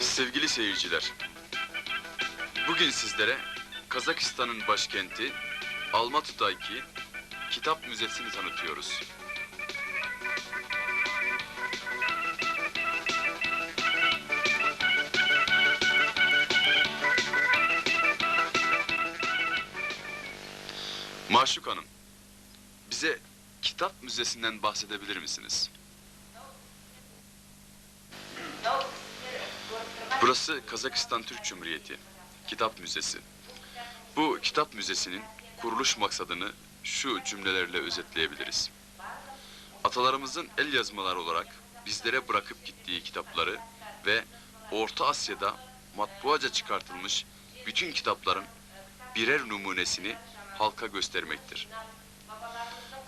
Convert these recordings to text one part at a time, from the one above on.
Sevgili seyirciler, bugün sizlere Kazakistan'ın başkenti Almatı'daki Kitap Müzesi'ni tanıtıyoruz. Maşuk Hanım, bize Kitap Müzesi'nden bahsedebilir misiniz? Burası Kazakistan Türk Cumhuriyeti Kitap Müzesi. Bu kitap müzesinin kuruluş maksadını şu cümlelerle özetleyebiliriz. Atalarımızın el yazmaları olarak bizlere bırakıp gittiği kitapları ve Orta Asya'da matbuaca çıkartılmış bütün kitapların birer numunesini halka göstermektir.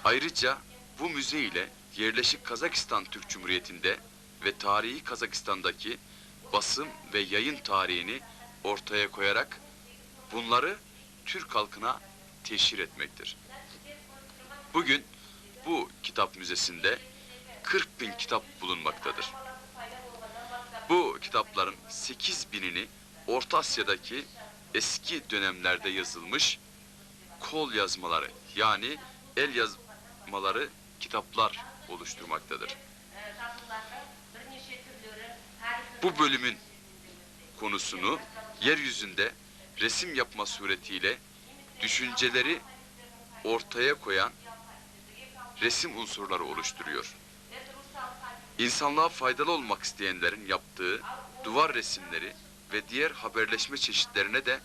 Ayrıca bu müze ile yerleşik Kazakistan Türk Cumhuriyeti'nde ve tarihi Kazakistan'daki basım ve yayın tarihini ortaya koyarak bunları Türk halkına teşhir etmektir. Bugün bu kitap müzesinde 40 bin kitap bulunmaktadır. Bu kitapların 8 binini Orta Asya'daki eski dönemlerde yazılmış kol yazmaları yani el yazmaları kitaplar oluşturmaktadır. Bu bölümün konusunu yeryüzünde resim yapma suretiyle düşünceleri ortaya koyan resim unsurları oluşturuyor. İnsanlığa faydalı olmak isteyenlerin yaptığı duvar resimleri ve diğer haberleşme çeşitlerine de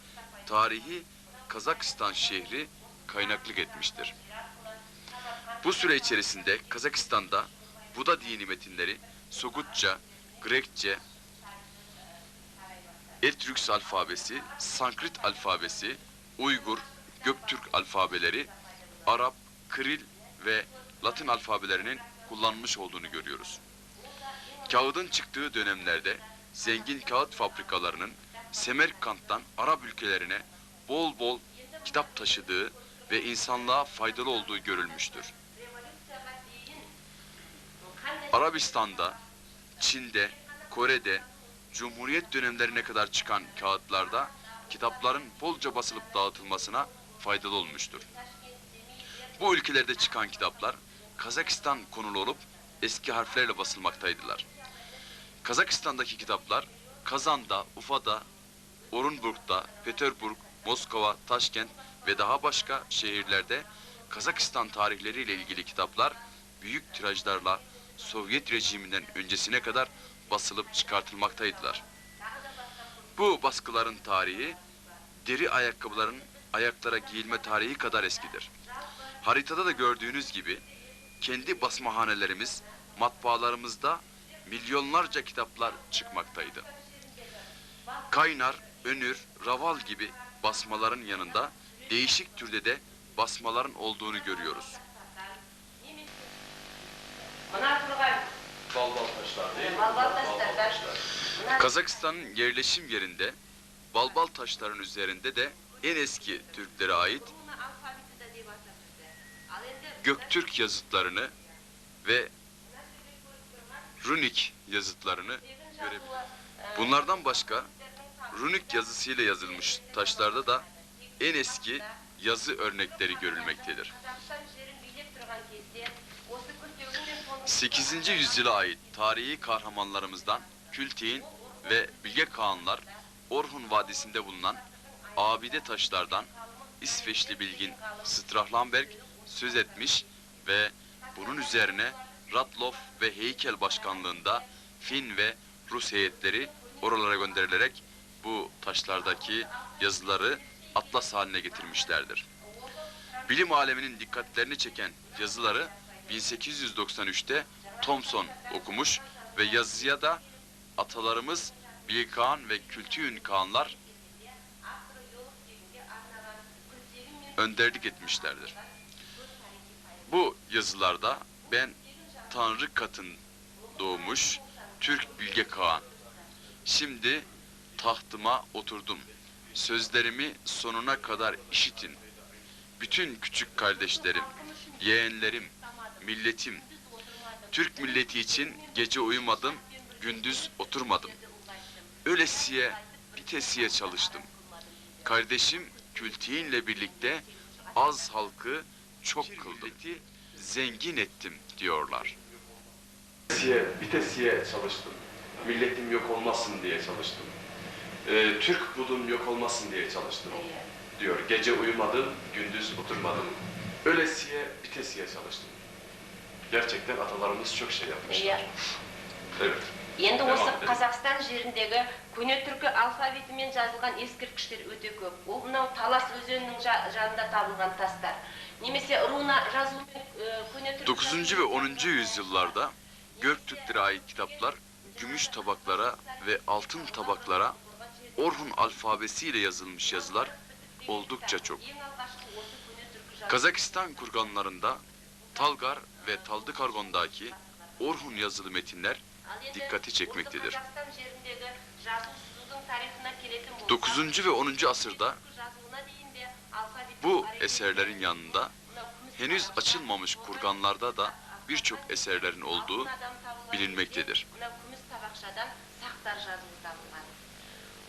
tarihi Kazakistan şehri kaynaklık etmiştir. Bu süre içerisinde Kazakistan'da Buda dini metinleri Sogutça, Grekçe, Ertrüks alfabesi, Sanskrit alfabesi, Uygur, Göktürk alfabeleri, Arap, Kril ve Latin alfabelerinin kullanılmış olduğunu görüyoruz. Kağıdın çıktığı dönemlerde zengin kağıt fabrikalarının Semerkant'tan Arap ülkelerine bol bol kitap taşıdığı ve insanlığa faydalı olduğu görülmüştür. Arabistan'da, Çin'de, Kore'de, Cumhuriyet dönemlerine kadar çıkan kağıtlarda kitapların bolca basılıp dağıtılmasına faydalı olmuştur. Bu ülkelerde çıkan kitaplar Kazakistan konulu olup eski harflerle basılmaktaydılar. Kazakistan'daki kitaplar Kazan'da, Ufa'da, Orunburg'da, Peterburg, Moskova, Taşkent ve daha başka şehirlerde Kazakistan tarihleriyle ilgili kitaplar büyük tirajlarla Sovyet rejiminden öncesine kadar basılıp çıkartılmaktaydılar. Bu baskıların tarihi deri ayakkabıların ayaklara giyilme tarihi kadar eskidir. Haritada da gördüğünüz gibi kendi basmahanelerimiz, matbaalarımızda milyonlarca kitaplar çıkmaktaydı. Kaynar, Önür, Raval gibi basmaların yanında değişik türde de basmaların olduğunu görüyoruz. Мына тұрған Balbal taşlar değil mi? балбал тастардан мына Kazakistan'ın yerleşim yerinde balbal taşların üzerinde de en eski Türklere ait мына алфавиті да деп атап бізді. Ал енді Göktürk yazıtlarını ve runik yazıtlarını görebiliriz. Bunlardan başka runik yazısıyla yazılmış taşlarda da en eski yazı örnekleri görülmektedir. 8. yüzyıla ait tarihi kahramanlarımızdan Külteyn ve Bilge Kağanlar Orhun Vadisi'nde bulunan abide taşlardan İsveçli bilgin Strahlamberg söz etmiş ve bunun üzerine Ratloff ve Heykel Başkanlığında Fin ve Rus heyetleri oralara gönderilerek bu taşlardaki yazıları atlas haline getirmişlerdir. Bilim aleminin dikkatlerini çeken yazıları 1893'te Thomson okumuş ve yazıya da atalarımız Bilge Kağan ve Kültüyün Kağanlar önderlik etmişlerdir. Bu yazılarda ben Tanrı katın doğmuş Türk Bilge Kağan. Şimdi tahtıma oturdum. Sözlerimi sonuna kadar işitin. Bütün küçük kardeşlerim, yeğenlerim, milletim, Türk milleti için gece uyumadım, gündüz oturmadım. Ölesiye, bitesiye çalıştım. Kardeşim Kültiğinle birlikte az halkı çok kıldım. Zengin ettim diyorlar. Bitesiye, bitesiye çalıştım. Milletim yok olmasın diye çalıştım. Ee, Türk budum yok olmasın diye çalıştım. Diyor. Gece uyumadım, gündüz oturmadım. Ölesiye, bitesiye çalıştım Gerçekten atalarımız çok şey yapmışlar. Иә. Evet. Енді Devam осы edelim. Қазақстан жеріндегі көне түркі алфавитімен жазылған ескерткіштер өте көп. Ол мынау Талас өзенінің жа- жанында табылған тастар. Немесе руна жазуымен e, көне түркі 9. ve 10. yüzyıllarda Göktürklere ait kitaplar gümüş tabaklara ve altın tabaklara Orhun alfabesiyle yazılmış yazılar oldukça çok. Ең алғашқы осы көне түркі жазу- Kazakistan kurganlarında Talgar ve Taldıkargon'daki Orhun yazılı metinler Ал енді dikkati çekmektedir. осы Қазақстан жеріндегі жазу сызудың тарихына келетін болсақ, 9. ve 10. asırda түркі жазуына дейін де алфавиттің bu тарихы- eserlerin yanında мынау күміс henüz табақ- açılmamış kurganlarda da birçok eserlerin olduğu Алтын адам табылған bilinmektedir. кезде Мына күміс табақшадан сақтар жазуы табылған.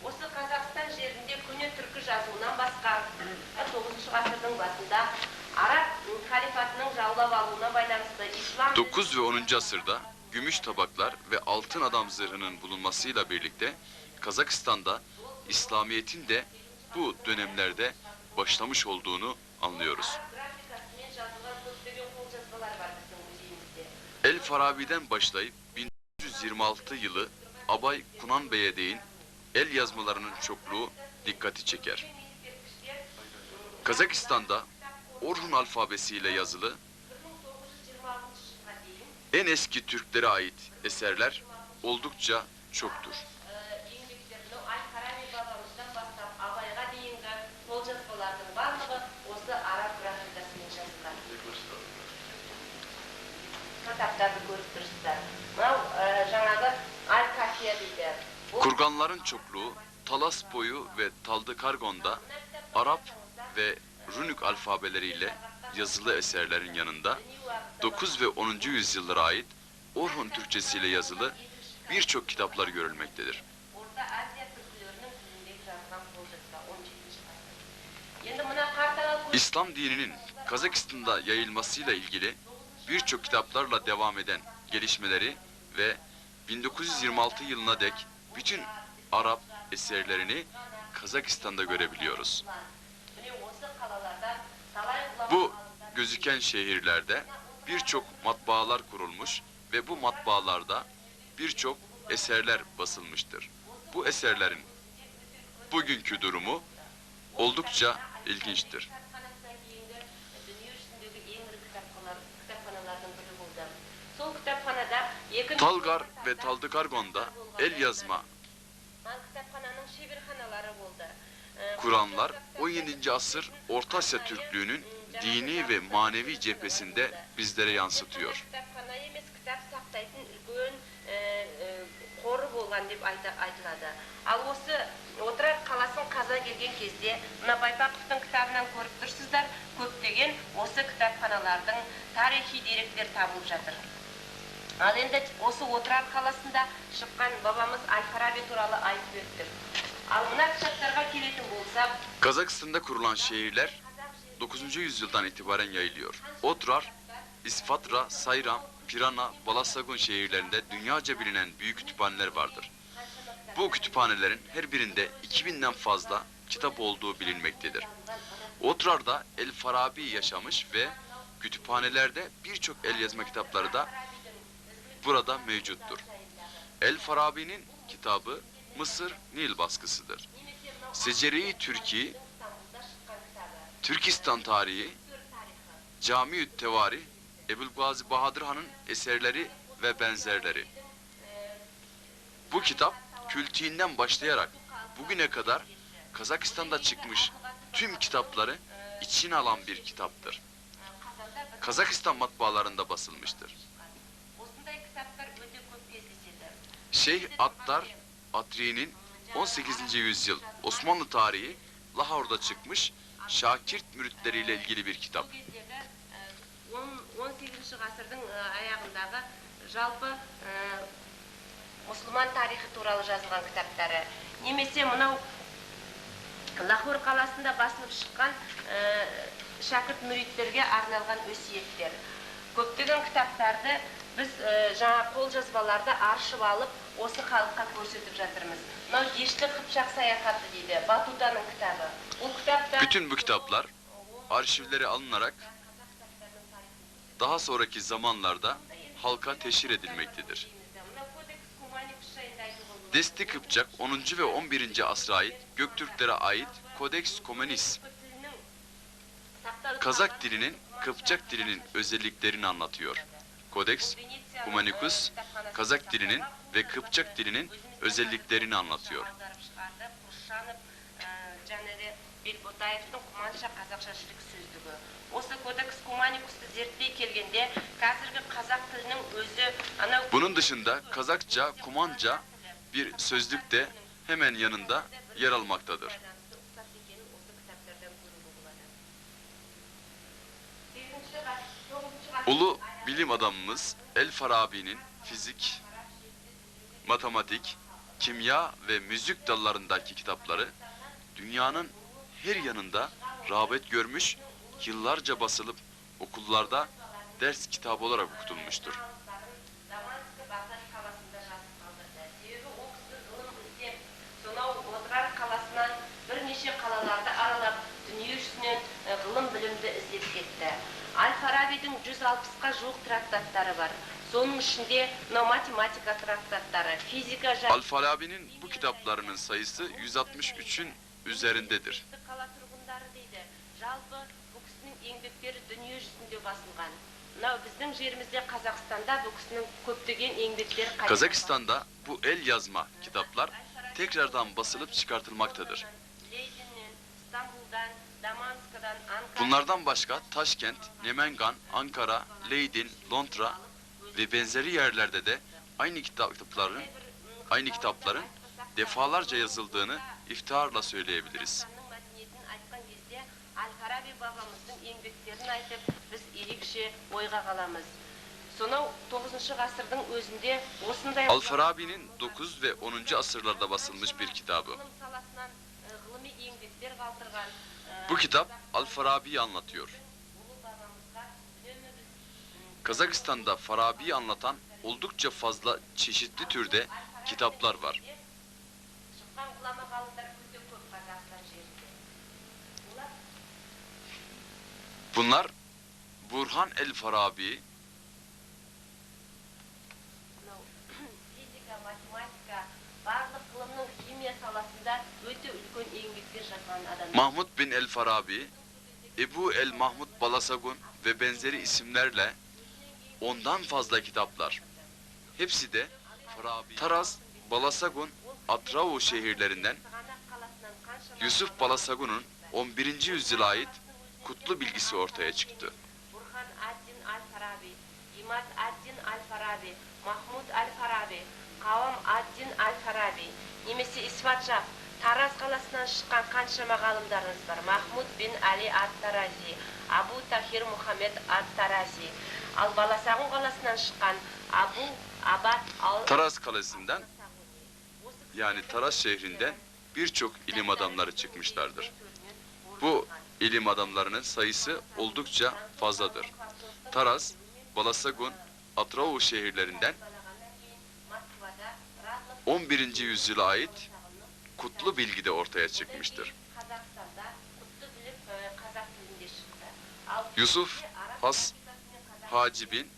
Осы Қазақстан жерінде көне түркі жазуынан басқа 9 ғасырдың басында Arap kalifatının zavlavalığına bağlantılı İslam... 9 ve 10. asırda gümüş tabaklar ve altın adam zırhının bulunmasıyla birlikte Kazakistan'da İslamiyet'in de bu dönemlerde başlamış olduğunu anlıyoruz. El Farabi'den başlayıp 1926 yılı Abay Kunan Bey'e değin el yazmalarının çokluğu dikkati çeker. Kazakistan'da Orhun alfabesiyle yazılı en eski Türklere ait eserler oldukça çoktur. Kurganların çokluğu Talas boyu ve Taldı Kargon'da Arap ve Runik alfabeleriyle yazılı eserlerin yanında 9 ve 10. yüzyıllara ait Orhun Türkçesiyle yazılı birçok kitaplar görülmektedir. İslam dininin Kazakistan'da yayılmasıyla ilgili birçok kitaplarla devam eden gelişmeleri ve 1926 yılına dek bütün Arap eserlerini Kazakistan'da görebiliyoruz. Bu gözüken şehirlerde birçok matbaalar kurulmuş ve bu matbaalarda birçok eserler basılmıştır. Bu eserlerin bugünkü durumu oldukça ilginçtir. Talgar ve Taldıkargon'da el yazma Kuranlar 17. asır Orta Asya Türklüğünün dini ve manevi cephesinde bizlere yansıtıyor. қоры болған деп айтылады ал осы отырар қаза келген кезде мына байпақовтың кітабынан көріп тұрсыздар көптеген осы кітапханалардың тарихи деректер табылып жатыр ал енді осы отырар қаласында шыққан бабамыз әл фараби туралы айтып өттік ал мына кітаптарға келетін болсақ Kazakistan'da kurulan şehirler 9. yüzyıldan itibaren yayılıyor. Otrar, İsfatra, Sayram, Pirana, Balasagun şehirlerinde dünyaca bilinen büyük kütüphaneler vardır. Bu kütüphanelerin her birinde 2000'den fazla kitap olduğu bilinmektedir. Otrar'da El Farabi yaşamış ve kütüphanelerde birçok el yazma kitapları da burada mevcuttur. El Farabi'nin kitabı Mısır Nil baskısıdır. Seceri-i Türki, Türkistan tarihi, Cami-ü Tevari, Ebu'l-Gazi Bahadır Han'ın eserleri ve benzerleri. Bu kitap kültüğünden başlayarak bugüne kadar Kazakistan'da çıkmış tüm kitapları içine alan bir kitaptır. Kazakistan matbaalarında basılmıştır. Şeyh Attar Atri'nin 18. yüzyıl Osmanlı tarihi Lahor'da çıkmış Şakirt müritleriyle ilgili bir kitap. сол кездегі он он сегізінші ғасырдың аяғындағы жалпы мұсылман тарихы туралы жазылған кітаптары немесе мынау лахор қаласында басылып шыққан ә, шәкірт мүриттерге арналған өсиеттер көптеген кітаптарды біз ә, жаңа қолжазбаларды аршып алып осы халыққа көрсетіп жатырмыз мынау дешті қыпшақ саяхаты дейді батутаның кітабы бұл кітапта Bütün bu kitaplar arşivlere alınarak daha sonraki zamanlarda halka teşhir edilmektedir. Desti Kıpçak 10. ve 11. asra ait Göktürklere ait Codex Communis Kazak dilinin Kıpçak dilinin özelliklerini anlatıyor. Codex Cumanicus Kazak dilinin ve Kıpçak dilinin özelliklerini anlatıyor. бельботаевтың құманша қазақша жүрек сөздігі осы кодекс куманикусты зерттей келгенде қазіргі қазақ тілінің өзі анау Bunun dışında Kazakça, Kumanca bir sözlük de hemen yanında yer almaktadır. байланысты ұқсас екенін осы кітаптардан көруге болады сегізінші ғасыр тоғызыншы ғасыр Ulu bilim adamımız El Farabi'nin fizik, matematik, kimya ve müzik dallarındaki kitapları dünyanın her yanında rağbet görmüş, yıllarca basılıp okullarda ders kitabı olarak okutulmuştur. жүз алпысқа жуық трактаттары бар соның ішінде мынау математика трактаттары физика жа- Al-Farabi'nin bu kitaplarının sayısı 163'ün üzerindedir. қала тұрғындары дейді жалпы бұл кісінің еңбектері дүние жүзінде басылған мынау біздің жерімізде қазақстанда бұл кісінің көптеген еңбектері қайта Kazakistan'da bu el yazma kitaplar tekrardan basılıp çıkartılmaktadır. Bunlardan başka Taşkent, Nemengan, Ankara, Leydin, Londra ve benzeri yerlerde de aynı kitapların aynı kitapların defalarca yazıldığını iftiharla söyleyebiliriz. Al-Farabi'nin 9 ve 10. asırlarda basılmış bir kitabı. Bu kitap Al-Farabi'yi anlatıyor. Kazakistan'da Farabi'yi anlatan oldukça fazla çeşitli türde kitaplar var. Bunlar Burhan el-Farabi, Mahmud bin el-Farabi, Ebu el-Mahmud Balasagun ve benzeri isimlerle ondan fazla kitaplar. Hepsi de Taraz, Balasagun, Atrao şehirlerinden Yusuf Balasagun'un 11. yüzyıla ait kutlu bilgisi ortaya çıktı. Burhan Addin Al-Farabi, İmad Addin Al-Farabi, Mahmud Al-Farabi, Қауам ад-Дин аль-Фараби, немесе Исфаджаб, Тараз қаласынан шыққан қаншама ғалымдарымыз бар. Махмуд бин Али ат-Тарази, Абу Тахир Мухаммед ат-Тарази. Ал Баласағұн қаласынан шыққан Абу Абад ал Taraz Kalesi'nden yani Taraz şehrinden birçok ilim adamları çıkmışlardır. Bu ilim adamlarının sayısı oldukça fazladır. Taraz, Balasagun, Atravo şehirlerinden 11. yüzyıla ait kutlu bilgi de ortaya çıkmıştır. Yusuf Has Hacibin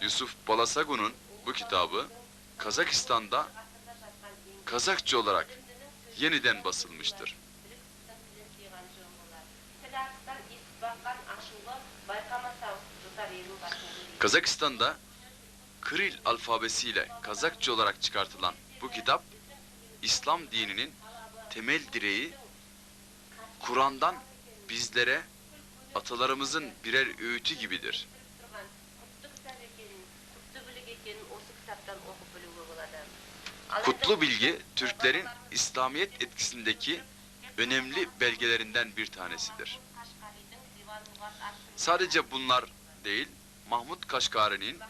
Yusuf Balasagun'un bu kitabı Kazakistan'da Kazakça olarak yeniden basılmıştır. Kazakistan'da Kril alfabesiyle Kazakça olarak çıkartılan bu kitap İslam dininin temel direği Kur'an'dan bizlere atalarımızın birer öğütü gibidir. Kutlu bilgi Türklerin İslamiyet etkisindeki önemli belgelerinden bir tanesidir. Sadece bunlar değil, Mahmut Kaşgari'nin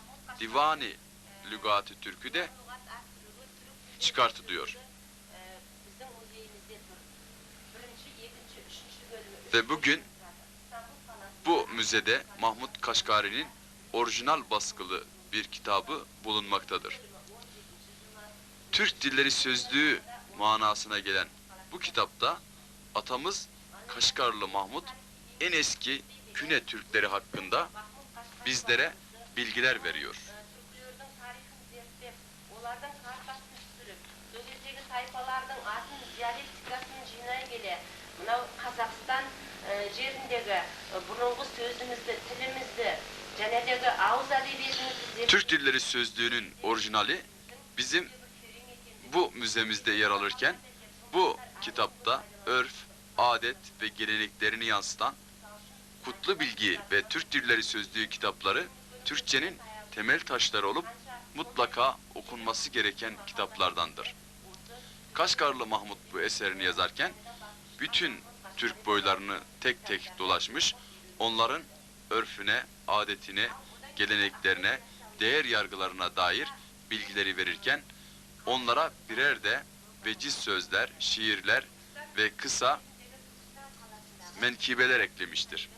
Divani Lügati Türkü'de çıkartılıyor. Ve bugün bu müzede Mahmut Kaşgari'nin orijinal baskılı bir kitabı bulunmaktadır. Türk Dilleri Sözlüğü manasına gelen bu kitapta atamız Kaşgarlı Mahmut en eski Küne Türkleri hakkında bizlere bilgiler veriyor. Türkілердің тарихын зерттеп, олардың картасын түсіріп, сол кездегі тайпалардың атын диалектикасын жинай келе, мынау Қазақстан э, жеріндегі э, бұрынғы сөзімізді, тілімізді, және дегі ауыз әдебиетімізді зерттеп, Türk dilleri sözlüğünün orijinali bizim bu müzemizde yer alırken bu kitapta örf, adet ve geleneklerini yansıtan Kutlu Bilgi ve Türk Dilleri Sözlüğü kitapları Türkçenin temel taşları olup mutlaka okunması gereken kitaplardandır. Kaşgarlı Mahmut bu eserini yazarken bütün Türk boylarını tek tek dolaşmış, onların örfüne, adetine, geleneklerine, değer yargılarına dair bilgileri verirken onlara birer de veciz sözler, şiirler ve kısa menkibeler eklemiştir.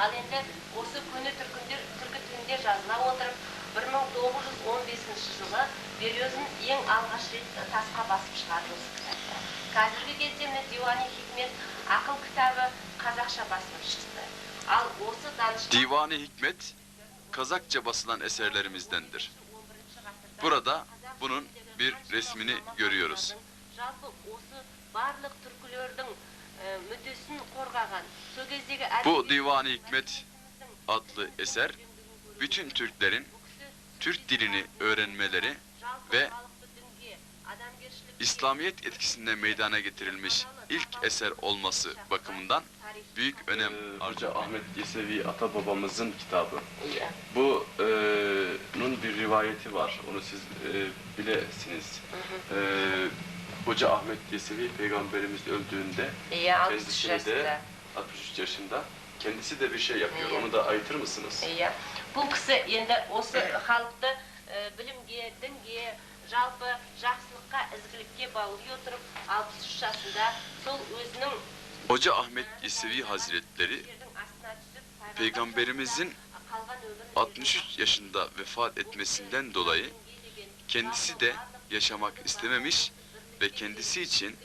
Ал енді осы көне түркіндер, түркі тілінде жазыла отырып, 1915 жылы Березін ең алғаш рет тасқа басып шығарды осы кітапты. Қазіргі кезде міне Диуани Хикмет ақыл кітабы қазақша басылып шықты. Ал осы данышпан Divani Hikmet, Kazakça basılan eserlerimizdendir. Burada bunun bir resmini görüyoruz. Bu Divan-ı Hikmet adlı eser bütün Türklerin Türk dilini öğrenmeleri ve İslamiyet etkisinde meydana getirilmiş ilk eser olması bakımından büyük önem. Ee, Arca Ahmet Yesevi ata babamızın kitabı. Bunun e, bir rivayeti var. Onu siz e, bilesiniz. E, E, Hoca Ahmet Yesevi peygamberimiz öldüğünde иә алпыс kendisi жасында de 63 yaşında kendisi de bir şey yapıyor. Evet. Onu da ayıtır mısınız? иә бұл кісі енді осы халықты ә, білімге дінге жалпы жақсылыққа ізгілікке баули отырып алпыс үш жасында сол өзінің Hoca Ahmet Yesevi Hazretleri жердің астына түсіп Peygamberimizin қалған өмірін 63 yaşında vefat etmesinden dolayı kendisi de yaşamak istememiş ve kendisi için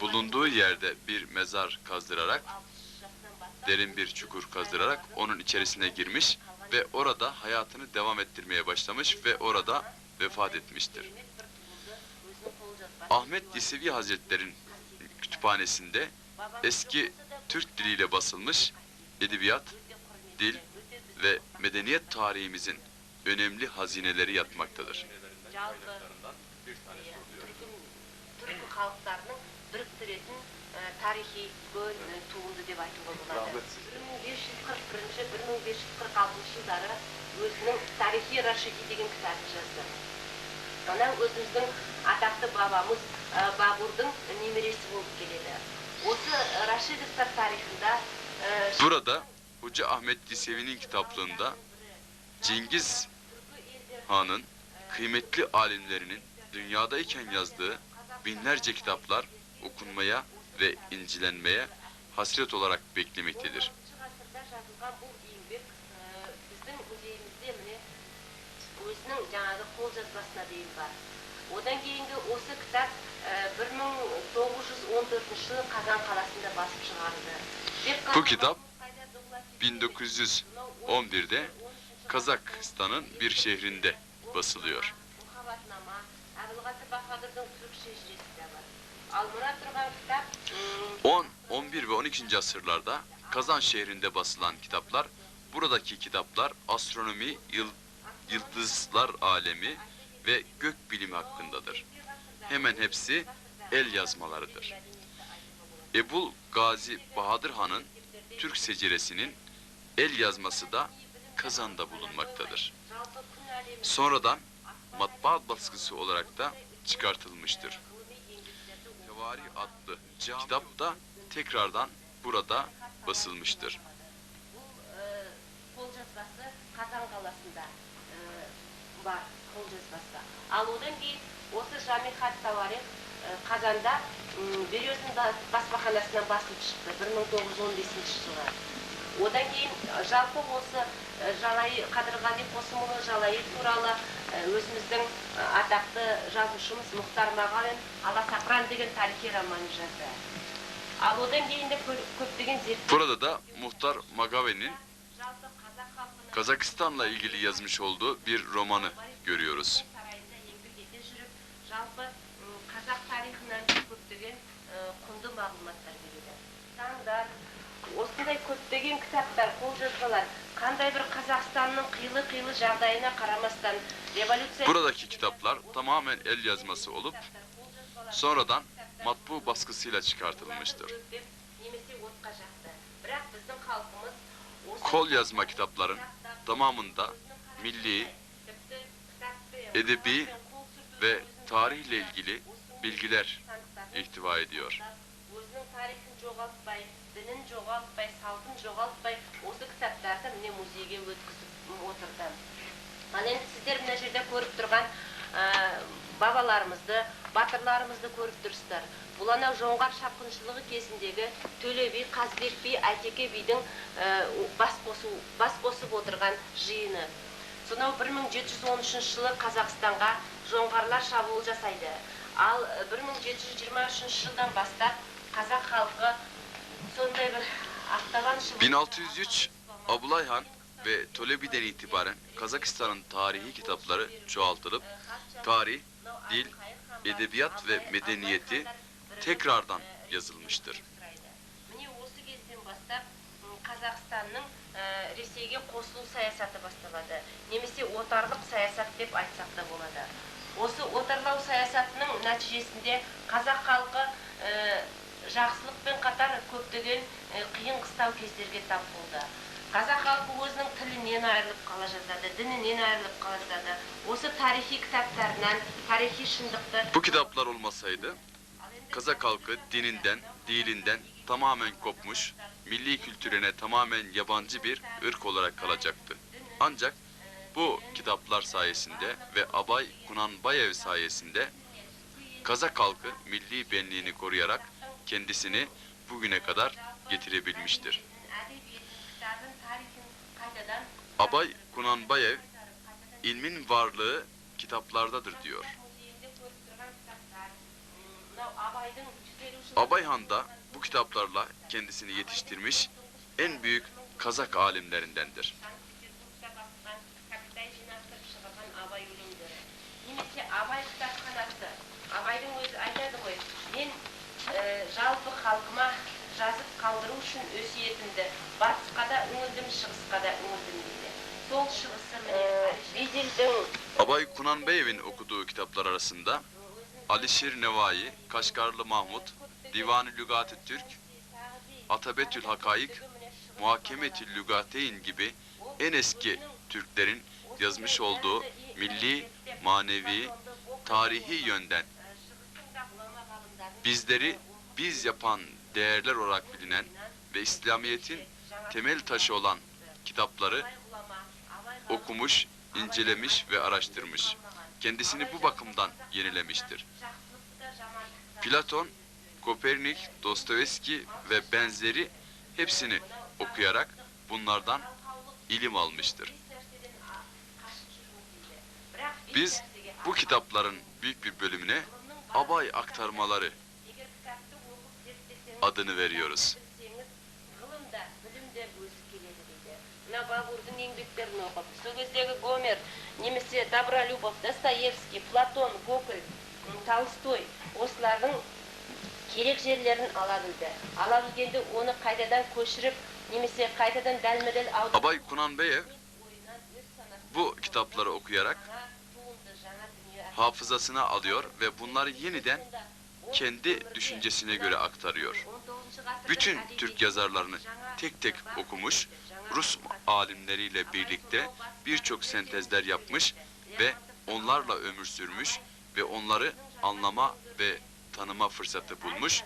bulunduğu yerde bir mezar kazdırarak derin bir çukur kazdırarak onun içerisine girmiş ve orada hayatını devam ettirmeye başlamış ve orada vefat etmiştir. Ahmet Yesevi Hazretleri'nin kütüphanesinde eski Türk diliyle basılmış edebiyat, dil ve medeniyet tarihimizin önemli hazineleri yatmaktadır. Халықтарының біріктіретін тарихи ә, туынды деп айтуға болады. Бір мың бес жүз қырық бірінші бір мың бес жүз қырық алтыншы жылдары өзінің тарихи рашиди деген кітабын жазды. Мына өзіміздің атақты бабамыз бабурдың немересі болып келеді. Осы рашидовтар тарихында Burada Hoca Ahmet Yesevi'nin kitaplığında Cengiz Han'ın kıymetli alimlerinin dünyadayken yazdığı binlerce kitaplar okunmaya ve incilenmeye hasret olarak beklemektedir. 19 ғасырда жазылған бұл еңбек ә, біздің музейімізде міне өзінің жаңағы қолжазбасына дейін бар одан кейінгі осы кітап ә, 1914 жылы қазан қаласында басып шығарылды Деп Bu kitap Қайдар Дулати 1911'de Kazakistan'ın bir şehrinde basılıyor. Sarılgası Bahadır Türk şeşresi de var. Almına 10, 11 ve 12. asırlarda Kazan şehrinde basılan kitaplar, buradaki kitaplar astronomi, yıldızlar alemi ve gök bilimi hakkındadır. Hemen hepsi el yazmalarıdır. Ebul Gazi Bahadır Han'ın Türk seceresinin el yazması da Kazan'da bulunmaktadır. Sonradan matbaa baskısı olarak da çıkartılmıştır. Tevari adlı kitap da tekrardan burada basılmıştır. Bu қолжазбасы Қазан қаласында e, бар қолжазбасы. Ал одан кейін осы Жамихат Тауарих e, Қазанда м, Березин ба- баспаханасынан басылып шықты 1915 жылы. Одан кейін e, жалпы осы e, Жалайы Қадырғали Қосымұлы Жалайы туралы e, өзіміздің e, атақты жазушымыз Мұхтар Мағауин Аласапран деген тарихи роман жазды. Ал одан кейін де кö- көптеген зерттеу Burada da Muhtar Magave'nin жалпы қазақ халқының Kazakistan'la ilgili yazmış olduğu bir romanı görüyoruz. сарайында еңбек ете жүріп жалпы м, қазақ тарихынан көптеген ы, құнды мағлұматтар береді заңдар осындай көптеген кітаптар қолжазбалар қандай бір қазақстанның қилы қилы жағдайына қарамастан революция Buradaki kitaplar tamamen el yazması olup sonradan matbu baskısıyla çıkartılmıştır. Kol yazma kitapların tamamında milli, edebi ve tarihle ilgili bilgiler ihtiva ediyor. Ал енді сіздер мына жерде көріп тұрған бабаларымызды батырларымызды көріп тұрсыздар. Бұл анау жоңғар шапқыншылығы кезіндегі төле би қазбек би әйтеке бидің бас қосу бас қосып отырған жиыны. Сонау 1713 жылы қазақстанға жоңғарлар шабуыл жасайды. Ал э, 1723 жылдан бастап қазақ халқы сондай ақтаған шыбын- 1603 Abulay Han ve Tolebi'den itibaren Kazakistan'ın tarihi kitapları çoğaltılıp tarih, dil, edebiyat ve medeniyeti tekrardan yazılmıştır. міне осы кезден бастап м, қазақстанның ә, ресейге қосылу саясаты басталады немесе отарлық саясат деп айтсақ та болады осы отарлау саясатының нәтижесінде қазақ халқы ә, жақсылықпен қатар көптеген ә, қиын қыстау кездерге тап болды қазақ халқы өзінің тілінен айырылып қала жаздады дінінен айырылып қала жаздады осы тарихи кітаптарынан тарихи шындықты Bu kitaplar olmasaydı Kazak halkı dininden, dilinden tamamen kopmuş, milli kültürüne tamamen yabancı bir ırk olarak kalacaktı. Ancak bu kitaplar sayesinde ve Abay Kunanbayev sayesinde Kazak halkı milli benliğini koruyarak kendisini bugüne kadar getirebilmiştir. Abay Kunanbayev ilmin varlığı kitaplardadır diyor. Abay Han da bu kitaplarla kendisini yetiştirmiş en büyük Kazak alimlerindendir. немесе абай кітапханасы абайдың өзі айтады ғой мен ә, жалпы халқыма жазып қалдыру үшін өсиетімді батысқа да үңілдім шығысқа да үңілдім дейді сол шығысы міне беделдің Abay Kunanbayev'in okuduğu kitaplar arasında Alişir Nevai, Kaşgarlı Mahmut, Divan-ı Lügat-ı Türk, Atabetül Hakaik, Muhakemetül Lügateyn gibi en eski Türklerin yazmış olduğu milli, manevi, tarihi yönden bizleri biz yapan değerler olarak bilinen ve İslamiyet'in temel taşı olan kitapları okumuş, incelemiş ve araştırmış. Kendisini bu bakımdan yenilemiştir. Platon, Kopernik, Dostoyevski ve benzeri hepsini okuyarak bunlardan ilim almıştır. Biz bu kitapların büyük bir bölümüne Abay aktarmaları дейді мына бабурдың еңбектерін оқып сол кездегі гомер немесе добролюбов достоевский платон гоголь м, толстой осылардың керек жерлерін ала білді ала білгенде оны қайтадан көшіріп немесе қайтадан дәлме дәл аударып Abay Kunanbayev ойынан өз санасына bu kitapları okuyarak жаңа туынды жаңа дүние hafızasına alıyor ve bunları yeniden kendi düşüncesine göre aktarıyor. Bütün Türk yazarlarını tek tek okumuş, Rus alimleriyle birlikte birçok sentezler yapmış ve onlarla ömür sürmüş ve onları anlama ve tanıma fırsatı bulmuş,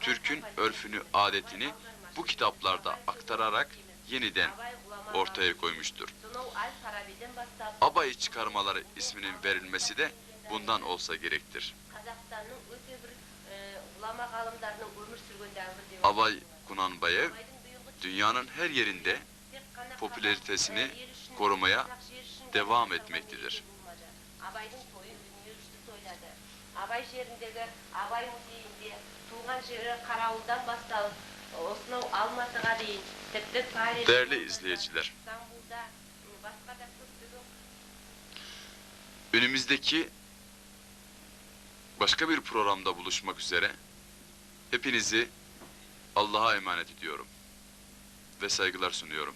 Türk'ün örfünü, adetini bu kitaplarda aktararak yeniden ortaya koymuştur. Abay çıkarmaları isminin verilmesi de bundan olsa gerektir Қазақстанның өте бір э, ғұлама ғалымдарының өмір сүрген дәуірі деп Abay Kunanbayev Абайдың бұйрығы dünyanın her yerinde тек қана popülaritesini қазақ ел үшін, korumaya қазақ жер үшін devam болмады. etmektedir. абайдың тойы дүниежүзі тойлады абай жеріндегі абай музейінде туған жері қарауылдан басталып осынау алматыға дейін тіпті париж Değerli izleyiciler, İstanbul'da басқа да көптеген önümüzdeki başka bir programda buluşmak üzere hepinizi Allah'a emanet ediyorum ve saygılar sunuyorum.